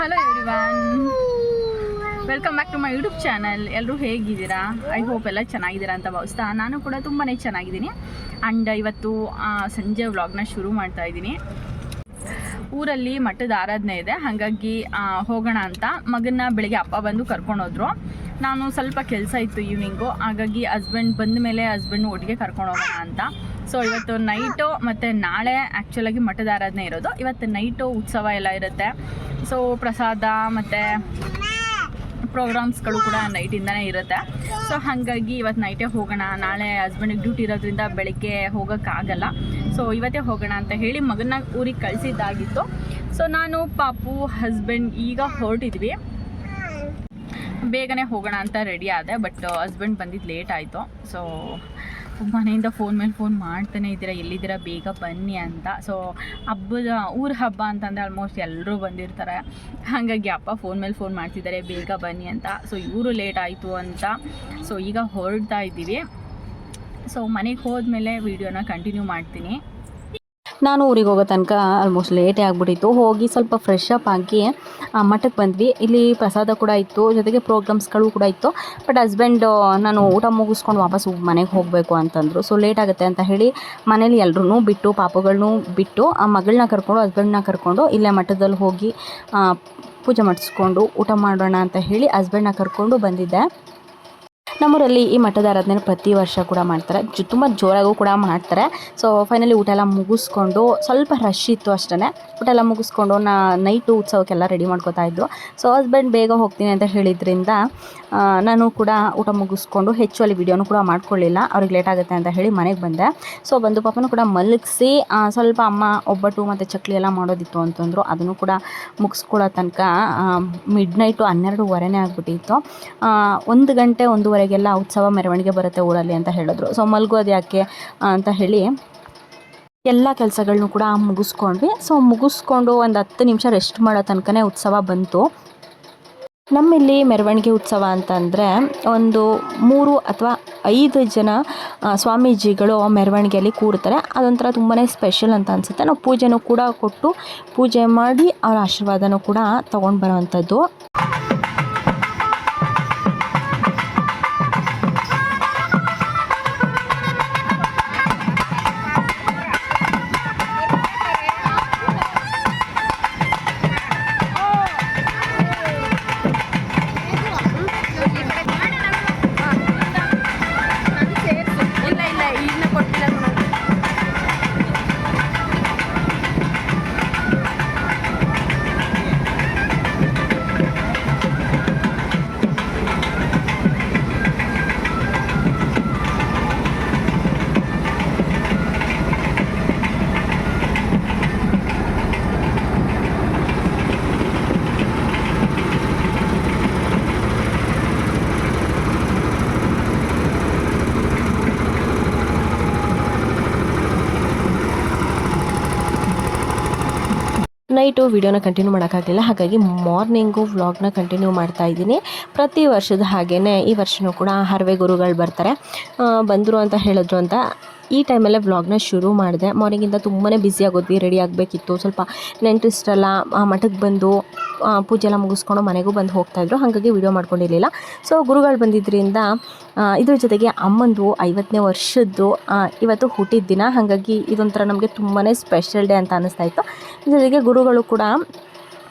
Hello everyone welcome back to my YouTube channel ಎಲ್ಲರೂ ಹೇಗಿದ್ದೀರಾ? I hope ಎಲ್ಲ ಚೆನ್ನಾಗಿದ್ದೀರಾ ಅಂತ ಭಾವಿಸ್ತಾ ನಾನು ಕೂಡ ತುಂಬಾ ಚೆನ್ನಾಗಿದ್ದೀನಿ. ಆ್ಯಂಡ್ ಇವತ್ತು ಸಂಜೆ ವ್ಲಾಗ್ನ ಶುರು ಮಾಡ್ತಾ ಇದ್ದೀನಿ. ಊರಲ್ಲಿ ಮಠದ ಆರಾಧನೆ ಇದೆ. ಹಾಗಾಗಿ ಹೋಗೋಣ ಅಂತ ಮಗನ್ನ ಬೆಳಿಗ್ಗೆ ಅಪ್ಪ ಬಂದು ಕರ್ಕೊಂಡೋದ್ರು. ನಾನು ಸ್ವಲ್ಪ ಕೆಲಸ ಇತ್ತು ಈವ್ನಿಂಗು ಹಾಗಾಗಿ ಹಸ್ಬೆಂಡ್ ಬಂದ ಮೇಲೆ ಹಸ್ಬೆಂಡ್ ಒಟ್ಟಿಗೆ ಕರ್ಕೊಂಡು ಹೋಗೋಣ ಅಂತ. ಸೊ ಇವತ್ತು ನೈಟು ಮತ್ತು ನಾಳೆ ಆ್ಯಕ್ಚುಲಾಗಿ ಮಠದ ಆರಾಧನೆ ಇರೋದು. ಇವತ್ತು ನೈಟು ಉತ್ಸವ ಎಲ್ಲ ಇರುತ್ತೆ. ಸೊ ಪ್ರಸಾದ ಮತ್ತು ಪ್ರೋಗ್ರಾಮ್ಸ್ಗಳು ಕೂಡ ನೈಟಿಂದನೇ ಇರುತ್ತೆ. ಸೊ ಹಾಗಾಗಿ ಇವತ್ತು ನೈಟೇ ಹೋಗೋಣ. ನಾಳೆ ಹಸ್ಬೆಂಡಿಗೆ ಡ್ಯೂಟಿ ಇರೋದ್ರಿಂದ ಬೆಳಿಗ್ಗೆ ಹೋಗೋಕ್ಕಾಗಲ್ಲ. ಸೊ ಇವತ್ತೇ ಹೋಗೋಣ ಅಂತ ಹೇಳಿ ಮಗನ ಊರಿಗೆ ಕಳಿಸಿದ್ದಾಗಿತ್ತು. ಸೊ ನಾನು, ಪಾಪು ಹಸ್ಬೆಂಡ್ ಈಗ ಹೊರಟಿದ್ವಿ. ಬೇಗನೆ ಹೋಗೋಣ ಅಂತ ರೆಡಿ ಆದೆ ಬಟ್ ಹಸ್ಬೆಂಡ್ ಬಂದಿದ್ದು ಲೇಟ್ ಆಯಿತು. ಸೊ ಮನೆಯಿಂದ ಫೋನ್ ಮೇಲೆ ಫೋನ್ ಮಾಡ್ತಾನೆ ಇದ್ದೀರಾ, ಎಲ್ಲಿದ್ದೀರಾ, ಬೇಗ ಬನ್ನಿ ಅಂತ. ಸೊ ಹಬ್ಬದ, ಊರ ಹಬ್ಬ ಅಂತಂದರೆ ಆಲ್ಮೋಸ್ಟ್ ಎಲ್ಲರೂ ಬಂದಿರ್ತಾರೆ. ಹಾಗಾಗಿ ಅಪ್ಪ ಫೋನ್ ಮೇಲೆ ಫೋನ್ ಮಾಡ್ತಿದ್ದಾರೆ, ಬೇಗ ಬನ್ನಿ ಅಂತ. ಸೊ ಇವರು ಲೇಟ್ ಆಯಿತು ಅಂತ. ಸೊ ಈಗ ಹೊರಡ್ತಾ ಇದ್ದೀವಿ. ಸೊ ಮನೆಗೆ ಹೋದ್ಮೇಲೆ ವೀಡಿಯೋನ ಕಂಟಿನ್ಯೂ ಮಾಡ್ತೀನಿ. ನಾನು ಊರಿಗೆ ಹೋಗೋ ತನಕ ಆಲ್ಮೋಸ್ಟ್ ಲೇಟೇ ಆಗಿಬಿಟ್ಟಿತ್ತು. ಹೋಗಿ ಸ್ವಲ್ಪ ಫ್ರೆಶ್ ಅಪ್ ಆಗಿ ಆ, ಮಠಕ್ಕೆ ಬಂದ್ವಿ. ಇಲ್ಲಿ ಪ್ರಸಾದ ಕೂಡ ಇತ್ತು ಜೊತೆಗೆ ಪ್ರೋಗ್ರಾಮ್ಸ್ಗಳು ಕೂಡ ಇತ್ತು. ಬಟ್ ಹಸ್ಬೆಂಡ್ ನಾನು ಊಟ ಮುಗಿಸ್ಕೊಂಡು ವಾಪಸ್ ಮನೆಗೆ ಹೋಗಬೇಕು ಅಂತಂದರು. ಸೊ ಲೇಟ್ ಆಗುತ್ತೆ ಅಂತ ಹೇಳಿ ಮನೇಲಿ ಎಲ್ಲರೂ ಬಿಟ್ಟು ಪಾಪಗಳನ್ನೂ ಬಿಟ್ಟು ಆ ಮಗಳನ್ನ ಕರ್ಕೊಂಡು ಹಸ್ಬೆಂಡ್ನ ಕರ್ಕೊಂಡು ಇಲ್ಲೇ ಮಠದಲ್ಲಿ ಹೋಗಿ ಪೂಜೆ ಮಾಡಿಸ್ಕೊಂಡು ಊಟ ಮಾಡೋಣ ಅಂತ ಹೇಳಿ ಹಸ್ಬೆಂಡ್ನ ಕರ್ಕೊಂಡು ಬಂದಿದ್ದೆ. ನಮ್ಮೂರಲ್ಲಿ ಈ ಮಠದ ಆರಾಧನೆ ಪ್ರತಿ ವರ್ಷ ಕೂಡ ಮಾಡ್ತಾರೆ. ತುಂಬ ಜೋರಾಗೂ ಕೂಡ ಮಾಡ್ತಾರೆ. ಸೊ ಫೈನಲಿ ಊಟ ಎಲ್ಲ ಮುಗಿಸ್ಕೊಂಡು ಸ್ವಲ್ಪ ರಶ್ ಇತ್ತು ಅಷ್ಟೇ ಊಟ ಎಲ್ಲ ಮುಗಿಸ್ಕೊಂಡು ನಾ ನೈಟು ಉತ್ಸವಕ್ಕೆಲ್ಲ ರೆಡಿ ಮಾಡ್ಕೋತಾ ಇದ್ದು ಸೊ ಹಸ್ಬೆಂಡ್ ಬೇಗ ಹೋಗ್ತೀನಿ ಅಂತ ಹೇಳಿದ್ರಿಂದ ನಾನು ಕೂಡ ಊಟ ಮುಗಿಸ್ಕೊಂಡು ಹೆಚ್ಚು ಅಲ್ಲಿ ವಿಡಿಯೋನು ಕೂಡ ಮಾಡ್ಕೊಳ್ಳಿಲ್ಲ. ಅವ್ರಿಗೆ ಲೇಟ್ ಆಗುತ್ತೆ ಅಂತ ಹೇಳಿ ಮನೆಗೆ ಬಂದೆ. ಸೊ ಬಂದು ಪಾಪನೂ ಕೂಡ ಮಲಗಿಸಿ ಸ್ವಲ್ಪ ಅಮ್ಮ, ಒಬ್ಬಟ್ಟು ಮತ್ತು ಚಕ್ಲಿ ಎಲ್ಲ ಮಾಡೋದಿತ್ತು ಅಂತಂದರು. ಅದನ್ನು ಕೂಡ ಮುಗಿಸ್ಕೊಳ್ಳೋ ತನಕ ಮಿಡ್ ನೈಟು ಹನ್ನೆರಡುವರೆನೇ ಆಗಿಬಿಟ್ಟಿತ್ತು. ಒಂದು ಗಂಟೆ ಒಂದೂವರೆಗೆಲ್ಲ ಉತ್ಸವ ಮೆರವಣಿಗೆ ಬರುತ್ತೆ ಊರಲ್ಲಿ ಅಂತ ಹೇಳಿದ್ರು. ಸೊ ಮಲಗೋದು ಯಾಕೆ ಅಂತ ಹೇಳಿ ಎಲ್ಲ ಕೆಲಸಗಳನ್ನೂ ಕೂಡ ಮುಗಿಸ್ಕೊಂಡ್ವಿ. ಸೊ ಮುಗಿಸ್ಕೊಂಡು ಒಂದು ಹತ್ತು ನಿಮಿಷ ರೆಸ್ಟ್ ಮಾಡೋ ತನಕನೇ ಉತ್ಸವ ಬಂತು. ನಮ್ಮಲ್ಲಿ ಮೆರವಣಿಗೆ ಉತ್ಸವ ಅಂತಂದರೆ ಒಂದು ಮೂರು ಅಥವಾ ಐದು ಜನ ಸ್ವಾಮೀಜಿಗಳು ಮೆರವಣಿಗೆಯಲ್ಲಿ ಕೂರ್ತಾರೆ. ಅದೊಂಥರ ತುಂಬಾ ಸ್ಪೆಷಲ್ ಅಂತ ಅನಿಸುತ್ತೆ. ನಾವು ಪೂಜೆನೂ ಕೂಡ ಕೊಟ್ಟು ಪೂಜೆ ಮಾಡಿ ಅವರ ಆಶೀರ್ವಾದನೂ ಕೂಡ ತೊಗೊಂಡು ಬರೋವಂಥದ್ದು. ನೈಟು ವಿಡಿಯೋನ ಕಂಟಿನ್ಯೂ ಮಾಡೋಕ್ಕಾಗಲಿಲ್ಲ. ಹಾಗಾಗಿ ಮಾರ್ನಿಂಗು ವ್ಲಾಗ್ನ ಕಂಟಿನ್ಯೂ ಮಾಡ್ತಾ ಇದ್ದೀನಿ. ಪ್ರತಿ ವರ್ಷದ ಹಾಗೇ ಈ ವರ್ಷವೂ ಕೂಡ ಹರವೆ ಗುರುಗಳು ಬರ್ತಾರೆ. ಬಂದರು ಅಂತ ಹೇಳಿದ್ರು ಅಂತ ಈ ಟೈಮಲ್ಲೇ ವ್ಲಾಗ್ನ ಶುರು ಮಾಡಿದೆ. ಮಾರ್ನಿಂಗಿಂದ ತುಂಬಾ ಬ್ಯುಸಿ ಆಗೋದ್ವಿ ರೆಡಿ ಆಗಬೇಕಿತ್ತು. ಸ್ವಲ್ಪ ನೆಂಟರಿಷ್ಟೆಲ್ಲ ಮಠಕ್ಕೆ ಬಂದು ಪೂಜೆ ಎಲ್ಲ ಮುಗಿಸ್ಕೊಂಡು ಮನೆಗೂ ಬಂದು ಹೋಗ್ತಾಯಿದ್ರು ಹಾಗಾಗಿ ವಿಡಿಯೋ ಮಾಡ್ಕೊಂಡಿರಲಿಲ್ಲ. ಸೊ ಗುರುಗಳು ಬಂದಿದ್ದರಿಂದ ಇದ್ರ ಜೊತೆಗೆ ಅಮ್ಮಂದು ಐವತ್ತನೇ ವರ್ಷದ್ದು ಇವತ್ತು ಹುಟ್ಟಿದ ದಿನ. ಹಾಗಾಗಿ ಇದೊಂಥರ ನಮಗೆ ತುಂಬಾ ಸ್ಪೆಷಲ್ ಡೇ ಅಂತ ಅನ್ನಿಸ್ತಾ ಇತ್ತು. ಜೊತೆಗೆ ಗುರುಗಳು ಕೂಡ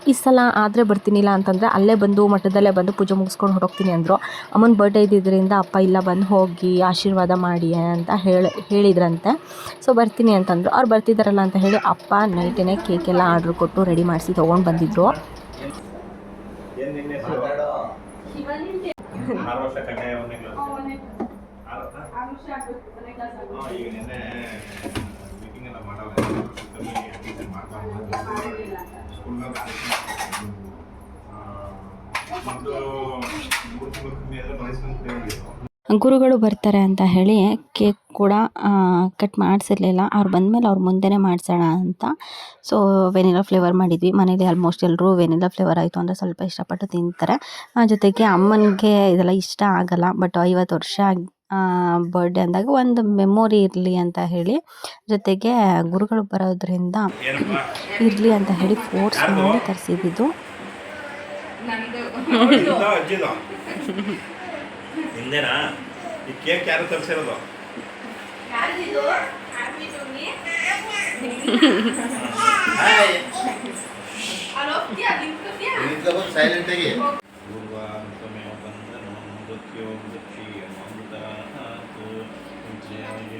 ಈ ಸಲ ಆದರೆ ಬರ್ತೀನಿಲ್ಲ ಅಂತಂದರೆ ಅಲ್ಲೇ ಬಂದು ಮಠದಲ್ಲೇ ಬಂದು ಪೂಜೆ ಮುಗಿಸ್ಕೊಂಡು ಹೊರಟೋಗ್ತೀನಿ ಅಂದರು. ಅಮ್ಮನ ಬರ್ಡೇ ಇದ್ದಿದ್ದರಿಂದ ಅಪ್ಪ ಇಲ್ಲ ಬಂದು ಹೋಗಿ ಆಶೀರ್ವಾದ ಮಾಡಿ ಅಂತ ಹೇಳಿ ಹೇಳಿದ್ರಂತೆ. ಸೊ ಬರ್ತೀನಿ ಅಂತಂದರು. ಅವ್ರು ಬರ್ತಿದ್ದಾರಲ್ಲ ಅಂತ ಹೇಳಿ ಅಪ್ಪ ನೈಟೇ ಎಲ್ಲ ಆರ್ಡ್ರ್ ಕೊಟ್ಟು ರೆಡಿ ಮಾಡಿಸಿ ತೊಗೊಂಡು ಬಂದಿದ್ದರು ಗುರುಗಳು ಬರ್ತಾರೆ ಅಂತ ಹೇಳಿ ಕೇಕ್ ಕೂಡ ಕಟ್ ಮಾಡಿಸಿರ್ಲಿಲ್ಲ. ಅವ್ರು ಬಂದಮೇಲೆ ಅವ್ರು ಮುಂದೆನೇ ಮಾಡಿಸೋಣ ಅಂತ. ಸೊ ವೆನಿಲಾ ಫ್ಲೇವರ್ ಮಾಡಿದ್ವಿ. ಮನೇಲಿ ಆಲ್ಮೋಸ್ಟ್ ಎಲ್ಲರೂ ವೆನಿಲಾ ಫ್ಲೇವರ್ ಆಯಿತು ಅಂದರೆ ಸ್ವಲ್ಪ ಇಷ್ಟಪಟ್ಟು ತಿಂತಾರೆ. ಜೊತೆಗೆ ಅಮ್ಮನಿಗೆ ಇದೆಲ್ಲ ಇಷ್ಟ ಆಗಲ್ಲ ಬಟ್ ಐವತ್ತು ವರ್ಷ ಬರ್ಡೇ ಅಂದಾಗ ಒಂದು ಮೆಮೊರಿ ಇರಲಿ ಅಂತ ಹೇಳಿ ಜೊತೆಗೆ ಗುರುಗಳು ಬರೋದ್ರಿಂದ ಇರಲಿ ಅಂತ ಹೇಳಿ ಫೋರ್ಸ್ ಮಾಡಿ ತರಿಸಿದ್ದು ಸೈಲೆಂಟ್ ಆಗಿ.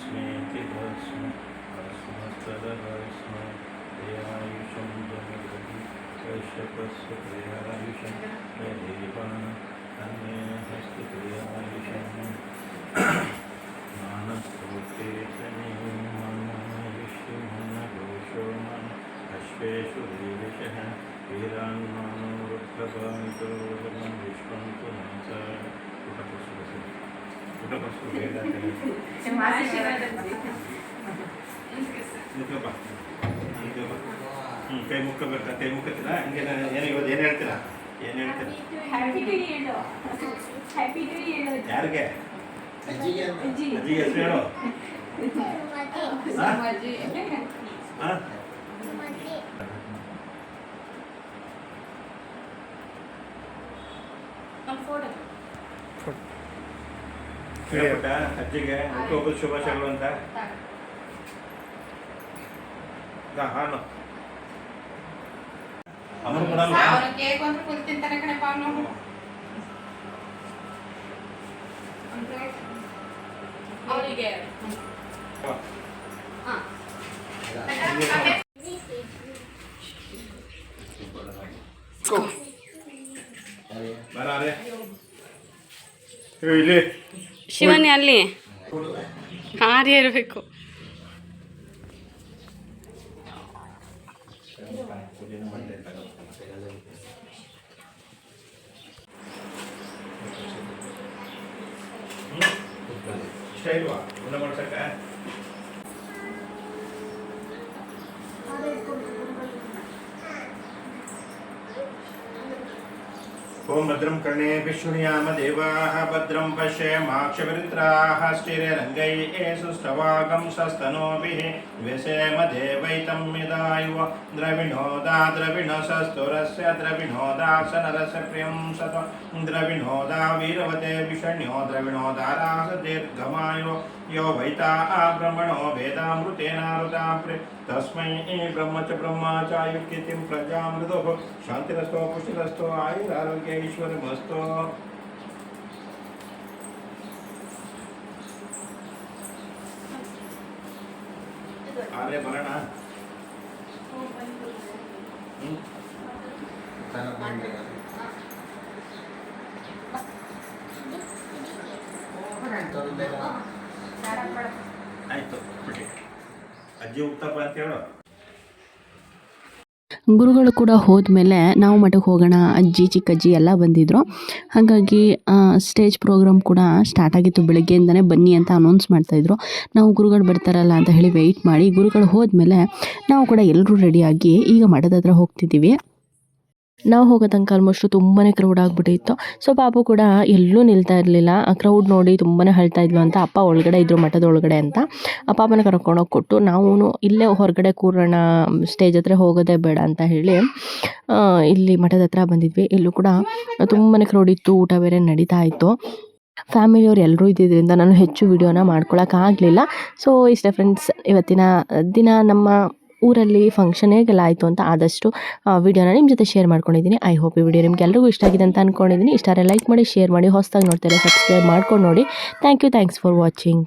स्मेतिभस्म अस्मत्तदभस्म प्रियायुषं जगति कश्यपस्य प्रियायुषं यदेव ಹ್ಞೂ ಕೈ ಮುಖ ಬರ್ತಾ ಕೈ ಮುಖತ್ತಿಲ್ಲ ಹಂಗೆ ಏನು ಇವತ್ತು ಏನು ಹೇಳ್ತೀರಾ ಏನು ಹೇಳ್ತೀರಾ ಯಾರಿಗೆ. ಅಜ್ಜಿಗೆ. ಹೆಸರು ಹೇಳು ಹಾಂ? ಹೇಳ್ಬಿಟ್ಟ ಅಜ್ಜಿಗೆ ಹುಟ್ಟುಹಬ್ಬದ ಶುಭಾಶಯಗಳು ಅಂತ. ಹಾಲು. ಅಮರ್ ಕೊಡಲ್ಲ ಏ, ಇಲ್ಲಿ. ಶಿವನೇ ಅಲ್ಲಿ? ಹಾರಿ ಇರಬೇಕು. ಇಷ್ಟ ಇಲ್ವಾ? ಮಾಡ್ಸಕ್ಕ? ॐ भद्रं कर्णे विष्णुयामदेवाः भद्रं पश्येमाक्षवृत्राः स्थिररङ्गैः सुष्ठवागं सस्तनोभिः द्विषेम देवैतं मिदायुव द्रविणोदा द्रविणसस्तुरस्य द्रविणोदासनरस्य प्रियं सत। द्रविणोदा वीरवते विषण्यो द्रविणोदारासदीर्घमायो यो वैता आब्रह्मणो वेदामृतेनारुताप्रे तस्मै ब्रह्म च ब्रह्माचार्युक्तिं प्रजामृदुः। शान्तिरस्तो, पुष्टिरस्तो, आयुरारोग्यै ಈಶ್ವರ ಮಸ್ತೋ ಆದ್ರೆ ಬರೋಣ. ಆಯ್ತು ಅಜ್ಜಿ ಉತ್ತಪ್ಪ ಅಂತ ಹೇಳೋ. ಗುರುಗಳು ಕೂಡ ಹೋದ್ಮೇಲೆ ನಾವು ಮಠಕ್ಕೆ ಹೋಗೋಣ, ಅಜ್ಜಿ, ಚಿಕ್ಕಜ್ಜಿ ಎಲ್ಲ ಬಂದಿದ್ರು. ಹಾಗಾಗಿ ಸ್ಟೇಜ್ ಪ್ರೋಗ್ರಾಮ್ ಕೂಡ ಸ್ಟಾರ್ಟ್ ಆಗಿತ್ತು ಬೆಳಗ್ಗೆಯಿಂದನೇ ಬನ್ನಿ ಅಂತ ಅನೌನ್ಸ್ ಮಾಡ್ತಾಯಿದ್ರು ನಾವು ಗುರುಗಳು ಬರ್ತಾರಲ್ಲ ಅಂತ ಹೇಳಿ ವೆಯ್ಟ್ ಮಾಡಿ, ಗುರುಗಳು ಹೋದ್ಮೇಲೆ ನಾವು ಕೂಡ ಎಲ್ಲರೂ ರೆಡಿಯಾಗಿ ಈಗ ಮಠದ ಹತ್ರ ಹೋಗ್ತಿದ್ದೀವಿ. ನಾವು ಹೋಗೋ ತನಕ ಆಲ್ಮೋಸ್ಟ್ ತುಂಬಾ ಕ್ರೌಡ್ ಆಗಿಬಿಟ್ಟಿತ್ತು. ಸೊ ಪಾಪು ಕೂಡ ಎಲ್ಲೂ ನಿಲ್ತಾ ಇರಲಿಲ್ಲ. ಆ ಕ್ರೌಡ್ ನೋಡಿ ತುಂಬಾ ಹೇಳ್ತಾ ಇದ್ಲು ಅಂತ ಅಪ್ಪ ಒಳಗಡೆ ಇದ್ರು, ಮಠದ ಒಳಗಡೆ ಅಂತ. ಆ ಕರ್ಕೊಂಡು ಕರ್ಕೊಂಡೋಗಿ ಕೊಟ್ಟು ನಾವು ಇಲ್ಲೇ ಹೊರಗಡೆ ಕೂರೋಣ ಸ್ಟೇಜ್ ಹತ್ರ ಹೋಗೋದೇ ಬೇಡ ಅಂತ ಹೇಳಿ ಇಲ್ಲಿ ಮಠದ ಹತ್ರ ಬಂದಿದ್ವಿ. ಇಲ್ಲೂ ಕೂಡ ತುಂಬಾ ಕ್ರೌಡ್ ಇತ್ತು, ಊಟ ಬೇರೆ ನಡೀತಾ ಇತ್ತು. ಫ್ಯಾಮಿಲಿಯವ್ರು ಎಲ್ಲರೂ ಇದ್ದಿದ್ದರಿಂದ ನಾನು ಹೆಚ್ಚು ವಿಡಿಯೋನ ಮಾಡ್ಕೊಳಕ್ಕಾಗಲಿಲ್ಲ ಸೊ ಇಷ್ಟೇ ಫ್ರೆಂಡ್ಸ್ ಇವತ್ತಿನ ದಿನ ನಮ್ಮ ಊರಲ್ಲಿ ಫಂಕ್ಷನ್ ಹೇಗೆಲ್ಲ ಆಯಿತು ಅಂತ ಆದಷ್ಟು ವಿಡಿಯೋನ ನಿಮ್ಮ ಜೊತೆ ಶೇರ್ ಮಾಡ್ಕೊಂಡಿದ್ದೀನಿ. ಐ ಹೋಪ್ ಈ ವಿಡಿಯೋ ನಿಮ್ಗೆ ಎಲ್ಲರಿಗೂ ಇಷ್ಟ ಆಗಿದೆ ಅಂತ ಅಂದ್ಕೊಂಡಿದ್ದೀನಿ ಇಷ್ಟಾರೆ ಲೈಕ್ ಮಾಡಿ ಶೇರ್ ಮಾಡಿ, ಹೊಸದಾಗಿ ನೋಡ್ತಾರೆ ಸಬ್ಸ್ಕ್ರೈಬ್ ಮಾಡ್ಕೊಂಡು ನೋಡಿ. Thank you thanks for watching